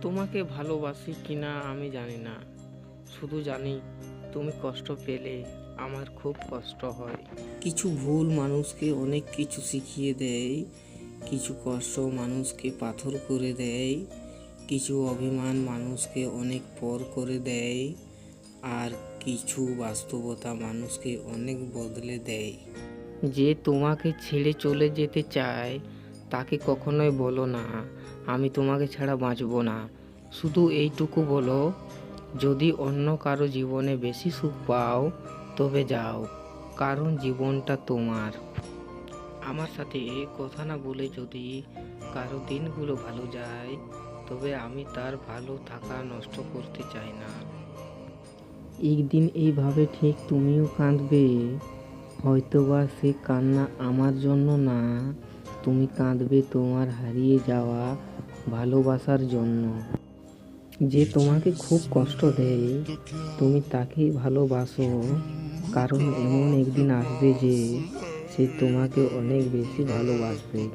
তোমাকে ভালোবাসি কিনা আমি জানি না। শুধু জানি, তুমি কষ্ট পেলে আমার খুব কষ্ট হয়। কিছু ভুল মানুষকে অনেক কিছু শিখিয়ে দেয়। কিছু কষ্ট মানুষকে পাথর করে দেয়। কিছু অভিমান মানুষকে অনেক পর করে দেয়। আর কিছু বাস্তবতা মানুষকে অনেক বদলে দেয়। যে তোমাকে ছেড়ে চলে যেতে চায় তাকে কখনোই বলো না, আমি তোমাকে ছাড়া বাঁচবো না। শুধু এইটুকু বলো, যদি অন্য কারও জীবনে বেশি সুখ পাও, তবে যাও, কারণ জীবনটা তোমার। আমার সাথে কথা না বলে যদি কারও দিনগুলো ভালো যায়, তবে আমি তার ভালো থাকা নষ্ট করতে চাই না। একদিন এইভাবে ঠিক তুমিও কাঁদবে, হয়তোবা সে কান্না আমার জন্য না। তুমি কাঁদবে তোমার হারিয়ে যাওয়া ভালোবাসার জন্য। যে তোমাকে খুব কষ্ট দেয়, তুমি তাকে ভালোবাসো। কারণ এমন একদিন আসবে যে সে তোমাকে অনেক বেশি ভালোবাসবে।